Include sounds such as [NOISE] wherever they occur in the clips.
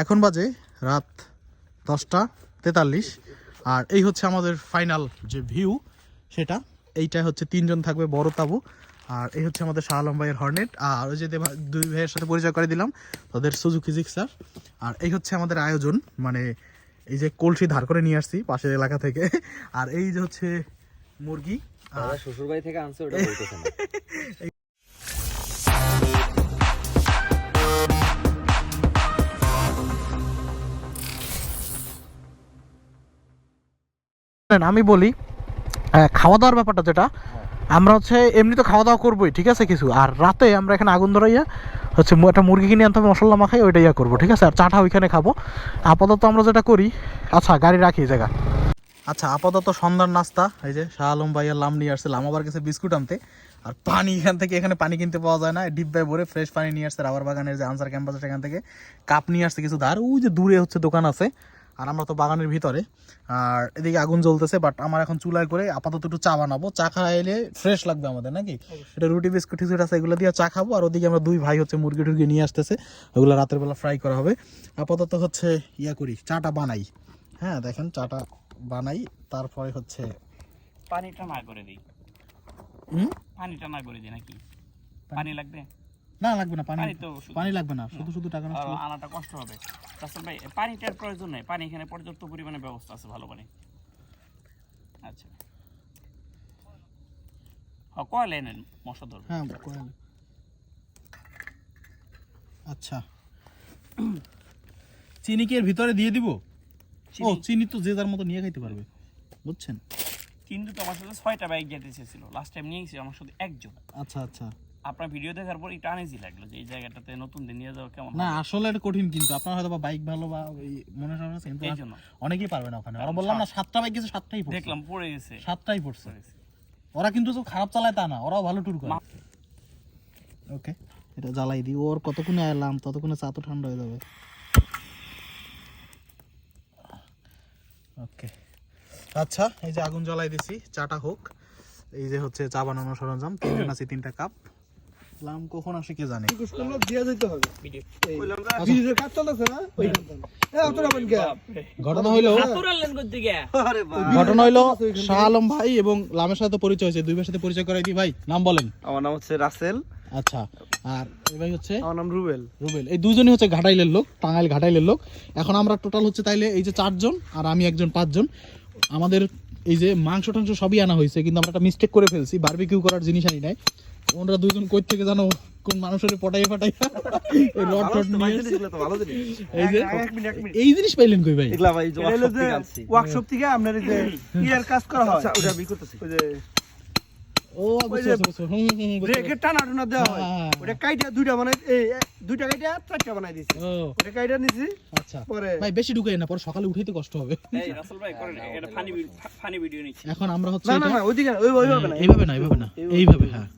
এখন বাজে রাত দশটা তেতাল্লিশ। আর এই হচ্ছে আমাদের ফাইনাল যে ভিউ সেটা। এইটা হচ্ছে তিনজন থাকবে বড় তাবু। আর এই হচ্ছে আমাদের শাহ আলম ভাইয়ের হর্নেট। আর ওই যে দুই ভাইয়ের সাথে পরিচয় করে দিলাম তাদের সুজুকি জিক্সার। আর এই হচ্ছে আমাদের আয়োজন মানে এই যে কলসি ধার করে নিয়ে আসছি পাশের এলাকা থেকে। আর এই যে হচ্ছে মুরগি। শ্বশুর বাড়ি থেকে আনছে ওটা [LAUGHS] আমি বলি খাওয়া দাওয়ার ব্যাপারটা যেটা আমরা হচ্ছে এমনি তো খাওয়া দাওয়া করবোই ঠিক আছে কিছু? আর রাতে আমরা এখানে আগুন ধরাইয়া হচ্ছে একটা মুরগি কিনে আনতে হবে মশলা মাখাই ওইটা ইয়া করব ঠিক আছে? আর চাটা ওইখানে খাব। আপাতত আমরা যেটা করি আচ্ছা গাড়ি রাখি এই জায়গা। আচ্ছা আপাতত সন্ধ্যার নাস্তা এই যে শাহ আলম ভাইয়ের লাম নিয়ে আসছে লাম আবার গেছে বিস্কুট আনতে। আর পানি এখান থেকে এখানে পানি কিনতে পাওয়া যায় না ডিব্বায় ভরে ফ্রেশ পানি নিয়ে আসছে রাবার বাগানের যে আনসার ক্যাম্পাস সেখান থেকে। কাপ নিয়ে আসছে কিছু ধার ওই যে দূরে হচ্ছে দোকান আছে। আর আমরা তো বাগানের ভিতরে। আর এদিকে আগুন জ্বলতেছে বাট আমার এখন চুলায় করে আপাতত একটু চা বানাবো। চা খাইলে ফ্রেশ লাগবে আমাদের নাকি? এটা রুটি বিস্কুট টিস্কুট আছে এগুলো দিয়ে চা খাব। আর ওদিকে আমরা দুই ভাই হচ্ছে মুরগি টুরগি নিয়ে আসতেছে। ওগুলো রাতের বেলা ফ্রাই করা হবে। আপাতত হচ্ছে ইয়া করি চাটা বানাই। হ্যাঁ দেখেন চাটা বানাই তারপরে হচ্ছে পানিটা না করে দিই। হুম? পানিটা না করে দিই নাকি? পানি? লাগবে? না লাগবে না পানি পানি তো পানি লাগবে না শুধু শুধু টাকা নষ্ট আর আনাটা কষ্ট হবে। ভাই। পানিটার প্রয়োজন নেই। পানি এখানে পর্যাপ্ত পরিমাণে ব্যবস্থা আছে ভালো পানি। আচ্ছা। হ্যাঁ কয়লা এনেন মশা ধরবে। হ্যাঁ কয়েল। আচ্ছা। চিনি কি এর ভিতরে দিয়ে দিব? ও চিনি? তো যে যার মতো নিয়ে খাইতে পারবে। বুঝছেন? কিন্তু তো আমার সাথে ছয়টা বাইক যেতে এসেছিল লাস্ট টাইম নিয়েছি আমার সাথে একজন। আচ্ছা আচ্ছা। আপনার ভিডিও দেখার পর একটু আনেজি লাগল যে এই জায়গাটাতে নতুন দিন নিয়ে যাওয়া কেমন না আসলে এটা কঠিন কিন্তু। আপনার হয়তো বাইক ভালো বা ওই মনে হয় কিন্তু এই জন্য অনেকেই পারবে না ওখানে। ওরা বললাম না সাতটা বাইক গেছে সাতটাই পড়ছে। দেখলাম পড়ে গেছে। সাতটাই পড়ছে। ওরা কিন্তু তো খারাপ চালায় তা না ওরাও ভালো ট্যুর করে। ওকে এটা জ্বালাই দিই। ওর কতক্ষণে এলাম ততক্ষণে চা তো ঠান্ডা হয়ে যাবে। ওকে। আচ্ছা এই যে আগুন জ্বালাই দিছি চাটা হোক। এই যে হচ্ছে চা বানানোর সরঞ্জাম তিনজন আছে তিনটা কাপ লাম কখন আসে কে জানে। ঘটনা হইল ঘটনা হইল শাহ আলম ভাই এবং লামের সাথে পরিচয় হয়েছে। দুই ভাইয়ের সাথে পরিচয় করাই দিই। ভাই নাম বলেন। আমার নাম হচ্ছে রাসেল। আচ্ছা আর এই ভাই হচ্ছে? আমার নাম রুবেল। রুবেল। এই দুজনই হচ্ছে ঘাটাইলের লোক টাঙ্গাইল ঘাটাইলের লোক। এখন আমরা টোটাল হচ্ছে তাইলে এই যে চারজন আর আমি একজন পাঁচজন। আমাদের এই যে মাংস টাংস সবই আনা হয়েছে কিন্তু আমরা একটা মিস্টেক করে ফেলছি। বারবিকিউ করার জিনিস আনি নাই। ওনারা দুজন কই থেকে জানো কোন মানুষের পটাই পটাই এই রড টড নিয়ে এসে- তো ভালো জিনিস। এই যে এক মিনিট এক মিনিট। এই জিনিস পাইলেন কই ভাই? এগুলা ভাই ওয়ার্কশপ থেকে আপনার এই যে ইয়ার কাজ করা হয়। আচ্ছা ওটা আমি করতেছি। ওই যে ও বুঝতে পারছি, বুঝতে পারছি। হুম, হুম, হুম, টানা টুনা দেওয়া হয়। হ্যাঁ। ওটা কাইটা দুইটা বানাই এই দুইটা কাইটা চারটা বানাই দিছি। ওটা কাইটা নিছি আচ্ছা। পরে ভাই বেশি ঢুকে না পরে সকালে উঠাইতে কষ্ট হবে। এই রাসেল ভাই করেন এটা ফানি ফানি ভিডিও নিচ্ছি। এখন আমরা হচ্ছে না না ওইদিকে ওই ওইভাবে না। এইভাবে না এইভাবে না এইভাবে হ্যাঁ।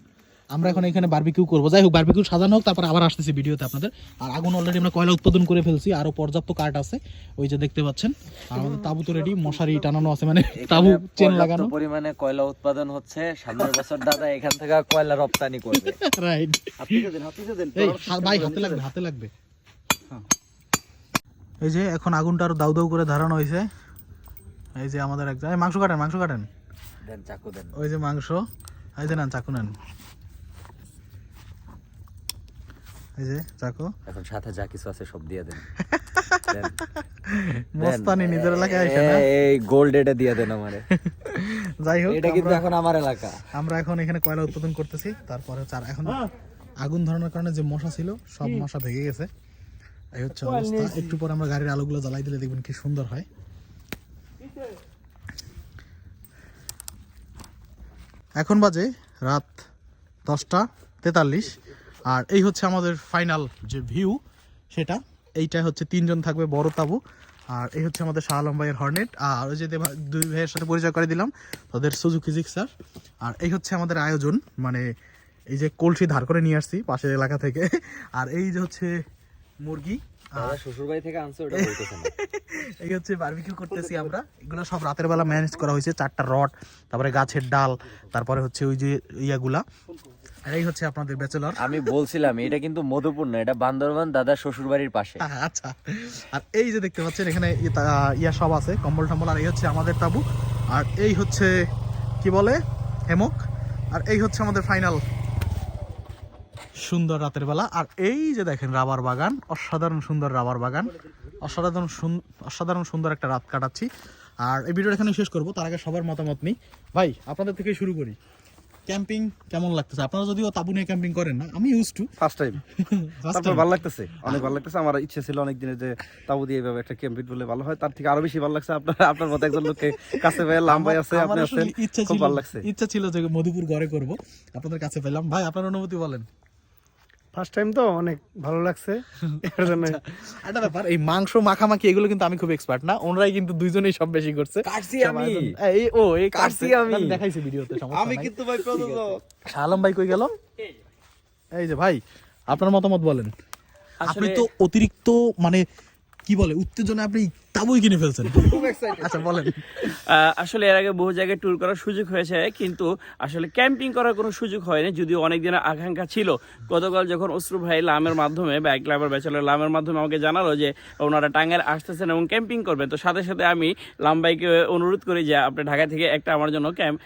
আমরা এখন এখানে বারবিকিউ করব। যাই হোক বারবিকিউ সাজানো হোক তারপর আবার আসতেছি ভিডিওতে আপনাদের। আর আগুন অলরেডি আমরা কয়লা উৎপাদন করে ফেলছি আরও পর্যাপ্ত কাঠ আছে ওই যে দেখতে পাচ্ছেন। আর আমাদের তাবু তো রেডি মশারি টানানো আছে মানে তাবু চেন লাগানো। পরিমাণে কয়লা উৎপাদন হচ্ছে। সামনের বছর দাদা এখান থেকে কয়লা রপ্তানি করবে। রাইট ভাই হাতে লাগবে হাতে লাগবে। এই যে এখন আগুনটা আরও দাউ দাউ করে ধরানো হয়েছে এই যে আমাদের এক মাংস কাটেন মাংস কাটেন। দেন চাকু দেন। ওই যে মাংস। এই যে নেন চাকু নেন। এই যে চাকু এখন সাথে যা কিছু আছে সব দিয়ে দেন। [LAUGHS] মস্তানি নিজের এলাকায় আসে না? এই গোল্ড এটা দিয়ে দেন আমারে। যাই হোক এটা কিন্তু এখন আমার এলাকা। আমরা এখন এখানে কয়লা উৎপাদন করতেছি তারপরে আর এখন আগুন ধরানোর কারণে যে মশা ছিল সব মশা ভেঙে গেছে। এই হচ্ছে অবস্থা। একটু পরে আমরা গাড়ির আলোগুলো জ্বালাই দিলে দেখবেন কি সুন্দর হয়। এখন বাজে রাত দশটা তেতাল্লিশ। আর এই হচ্ছে আমাদের ফাইনাল যে ভিউ সেটা। এইটা হচ্ছে তিনজন থাকবে বড় তাবু। আর এই হচ্ছে আমাদের শাহ আলম ভাইয়ের হর্নেট আর ওই যে দুই ভাইয়ের সাথে পরিচয় করে দিলাম তাদের সুজুকি জিক্সার আর এই হচ্ছে আমাদের আয়োজন মানে এই যে কলসি ধার করে নিয়ে আসছি পাশের এলাকা থেকে। আর এই যে হচ্ছে মুরগি শ্বশুর বাড়ি থেকে আনছে ওটা বলতেছে না। [LAUGHS] এই হচ্ছে বারবিকিউ করতেছি আমরা। এগুলো সব রাতের বেলা ম্যানেজ করা হয়েছে চারটা রড তারপরে গাছের ডাল তারপরে হচ্ছে ওই যে ইয়াগুলা। আর এই হচ্ছে আপনাদের ব্যাচেলর আমি বলছিলাম এটা কিন্তু মধুপুর না এটা বান্দরবান দাদার শ্বশুর বাড়ির পাশে আচ্ছা। আর এই যে দেখতে পাচ্ছেন এখানে ইয়া সব আছে কম্বল টম্বল আর এই হচ্ছে আমাদের তাবু। আর এই হচ্ছে কি বলে হেমক। আর এই হচ্ছে আমাদের ফাইনাল সুন্দর রাতের বেলা। আর এই যে দেখেন রাবার বাগান অসাধারণ সুন্দর রাবার বাগান। অসাধারণ অসাধারণ সুন্দর একটা রাত কাটাচ্ছি। আর এই ভিডিওটা এখানে শেষ করব তার আগে সবার মতামত নেই। ভাই আপনাদের থেকে শুরু করি। ক্যাম্পিং কেমন লাগতেছে? আপনারা যদিও তাবু নিয়ে ক্যাম্পিং করেন না আমি ইউজ টু ফার্স্ট টাইম তারপর ভালো লাগতেছে অনেক ভালো লাগতেছে। আমার ইচ্ছে ছিল অনেক দিনের যে তাবু দিয়ে এভাবে একটা ক্যাম্পিং বলে ভালো হয়। তার থেকে আরও বেশি ভালো লাগছে আপনার আপনার মতো একজন লোককে কাছে পেয়ে লাম্বাই আছে আপনি আছেন। ইচ্ছা খুব ছিল ভালো লাগছে। ইচ্ছা ছিল যে মধুপুর ঘরে করব। আপনাদের কাছে পেলাম। ভাই আপনার অনুমতি বলেন। ফার্স্ট টাইম তো অনেক ভালো লাগছে। এর জন্য একটা ব্যাপার এই মাংস মাখামাখি এগুলো কিন্তু আমি খুব এক্সপার্ট না। ওনারাই কিন্তু দুইজনেই সব বেশি করছে। কাটছি আমি। এই ও এই কাটছি। আমি। দেখাইছি ভিডিওতে সমস্যা আমি কিন্তু ভাই প্রযোজক শালম ভাই কই গেল? এই যে ভাই আপনার মতামত বলেন। আপনি তো অতিরিক্ত মানে কি বলে উত্তেজনা আপনি তাবুই কিনে ফেলছেন। আচ্ছা বলেন। আহ, আসলে এর আগে বহু জায়গায় ট্যুর করার সুযোগ হয়েছে কিন্তু আসলে ক্যাম্পিং করার কোনো সুযোগ হয়নি যদিও অনেক দিনের আকাঙ্ক্ষা ছিল। গতকাল যখন অশ্রু ভাই লামের মাধ্যমে বাইক লাভার ব্যাচেলার লামের মাধ্যমে আমাকে জানালো যে ওনারা টাঙ্গাইল আসতেছেন এবং ক্যাম্পিং করবেন তো সাথে সাথে আমি লাম ভাইকে অনুরোধ করি যে আপনি ঢাকা থেকে একটা আমার জন্য ক্যাম্প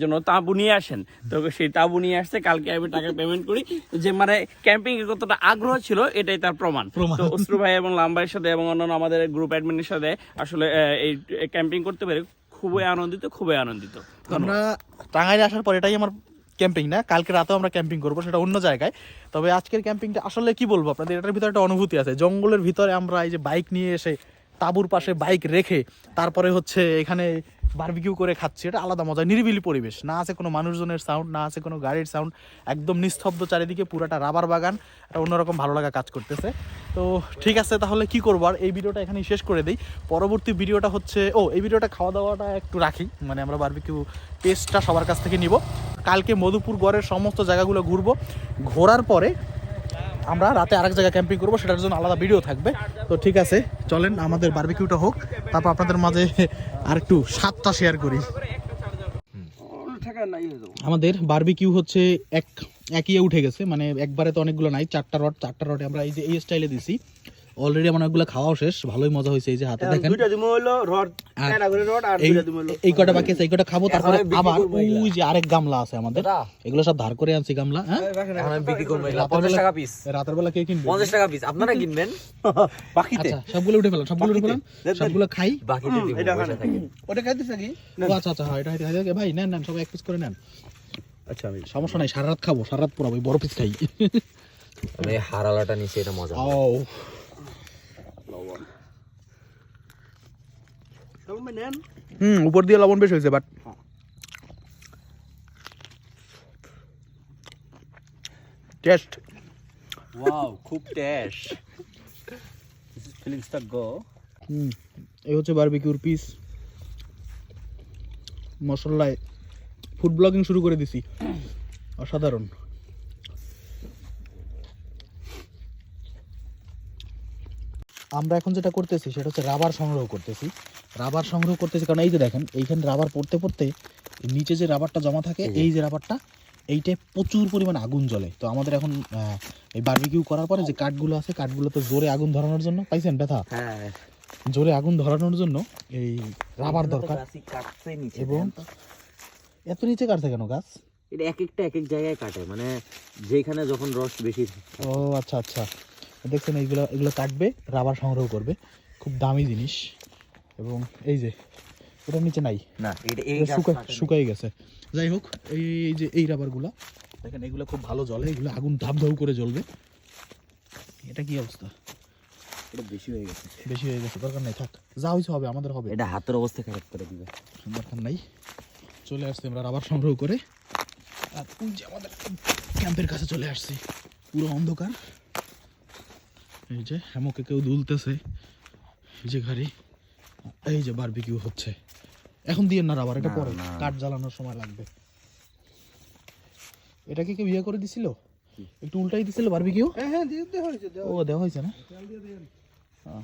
জন্য তাঁবু নিয়ে আসেন। তো সেই তাঁবু নিয়ে আসছে কালকে আমি টাকা পেমেন্ট করি যে মানে ক্যাম্পিং এর কতটা আগ্রহ ছিল এটাই তার প্রমাণ। প্রমাণ। তো অশ্রু ভাই এবং লাম ভাইয়ের সাথে এবং অন্যান্য আমাদের গ্রুপ অ্যাডমিনের সাথে আসলে এই ক্যাম্পিং করতে পেরে খুবই আনন্দিত খুবই আনন্দিত। আমরা টাঙ্গাইলে আসার পর এটাই আমার ক্যাম্পিং না, কালকে রাতেও আমরা ক্যাম্পিং করব, সেটা অন্য জায়গায়। তবে আজকের ক্যাম্পিংটা আসলে কি বলব আপনাদের, এটার ভিতরে একটা অনুভূতি আছে। জঙ্গলের ভিতরে আমরা এই যে বাইক নিয়ে এসে, তাঁবুর পাশে বাইক রেখে, তারপরে হচ্ছে এখানে বারবিকিউ করে খাচ্ছি, এটা আলাদা মজা, নিরিবিলি পরিবেশ। না আছে কোনো মানুষজনের সাউন্ড না আছে কোনো গাড়ির সাউন্ড একদম নিস্তব্ধ চারিদিকে পুরাটা রাবার বাগান এটা অন্যরকম ভালো লাগা কাজ করতেছে। তো ঠিক আছে, তাহলে কি করব? আর এই ভিডিওটা এখানেই শেষ করে দিই। পরবর্তী ভিডিওটা হচ্ছে, ও, এই ভিডিওটা খাওয়া দাওয়াটা একটু রাখি মানে আমরা বারবিকিউ টেস্টটা সবার কাছ থেকে নিব। কালকে মধুপুর গড়ের সমস্ত জায়গাগুলো ঘুরবো। ঘোরার পরে আমরা রাতে আরেক জায়গায় ক্যাম্পিং করব, সেটার জন্য আলাদা ভিডিও থাকবে। তো ঠিক আছে, চলেন আমাদের বার্বিকিউটা হোক। তারপর আপনাদের মাঝে আর একটু সাতটা শেয়ার করি। আমাদের বার্বিকিউ হচ্ছে এক একই উঠে গেছে মানে একবারে তো অনেকগুলো নাই, চারটা রড চারটা রডে আমরা এই যে এই স্টাইলে দিছি। অলরেডি আমার অনেকগুলো খাওয়াও শেষ ভালোই মজা হয়েছে এই যে হাতে দেখেন। দুইটা দিমো হলো রড করে রড আর দুইটা দিমো হলো এই কটা বাকি আছে? এই কটা খাব? তারপরে আবার ওই যে আরেক গামলা আছে আমাদের। এগুলো সব ধার করে আনছি গামলা হ্যাঁ? আমি বিক্রি করব এগুলা। রাতের পঞ্চাশ বেলা- টাকা পিস রাতের বেলা কে কিনবে? পঞ্চাশ টাকা পিস আপনারা কিনবেন? [LAUGHS] বাকিতে। আচ্ছা সবগুলো উঠে ফেলাম সবগুলো উঠে ফেলাম সবগুলো খাই। বাকিতে দিব এটা পয়সা থাকে। ওটা খাইতেছে কি? আচ্ছা আচ্ছা হ্যাঁ এটা এটা এটা ভাই নেন নেন সবাই এক পিস করে নেন। আচ্ছা আমি সমস্যা নাই সারা রাত খাব সারা রাত পুরাবো বড় পিস খাই। আমি হারালাটা নিচে এটা মজা। ও হুম উপর দিয়ে লবণ বেশ হয়েছে বাট টেস্ট ওয়াও খুব টেস্ট ফিলিংসটা গো হুম এই হচ্ছে বারবিকিউর পিস মশলায় ফুড ব্লগিং শুরু করে দিছি। অসাধারণ। আমরা এখন যেটা করতেছি সেটা হচ্ছে রাবার সংগ্রহ করতেছি। রাবার সংগ্রহ করতেছি কারণ এই যে দেখেন এইখানে রাবার পড়তে পড়তে নিচে যে রাবারটা জমা থাকে এই যে রাবারটা এইটায় প্রচুর পরিমাণে আগুন জ্বলে। তো আমাদের এখন এই বারবিকিউ করার পরে যে কাঠগুলো আছে কাঠগুলোতে জোরে আগুন ধরানোর জন্য পাইছেন ব্যথা? হ্যাঁ। জোরে আগুন ধরানোর জন্য এই রাবার দরকার। এবং এত নিচে কাটছে কেন গাছ? এটা এক একটা এক এক জায়গায় কাটে মানে যেখানে যখন রস বেশি ও আচ্ছা আচ্ছা। দেখছেন এইগুলো এগুলো কাটবে রাবার সংগ্রহ করবে। খুব দামি জিনিস। এবং এই যে ওটার নিচে নাই। না শুকায় শুকাই গেছে। যাই হোক এই এই যে এই রাবারগুলো দেখেন এগুলো খুব ভালো জ্বলে এগুলো আগুন ধাপ ধাপ করে জ্বলবে। এটা কি অবস্থা? এটা বেশি হয়ে গেছে। বেশি হয়ে গেছে দরকার নাই থাক। যা হয়েছে হবে আমাদের হবে। এটা হাতের অবস্থা খারাপ করে দিবে। দরকার নাই। চলে আসছি আমরা রাবার সংগ্রহ করে। আর ওই যে আমাদের ক্যাম্পের কাছে চলে আসছি। পুরো অন্ধকার। এই যে হেমকে কেউ দুলতেছে এই যে গাড়ি এই যে বারবিকিউ হচ্ছে। এখন দিয়ে না আবার এটা পরে। কাঠ জ্বালানোর সময় লাগবে। এটাকে কেউ ইয়ে করে দিছিল? একটু উল্টাই দিছিল বারবিকিউ হ্যাঁ হ্যাঁ হয়েছে ও দেওয়া হয়েছে না? হ্যাঁ।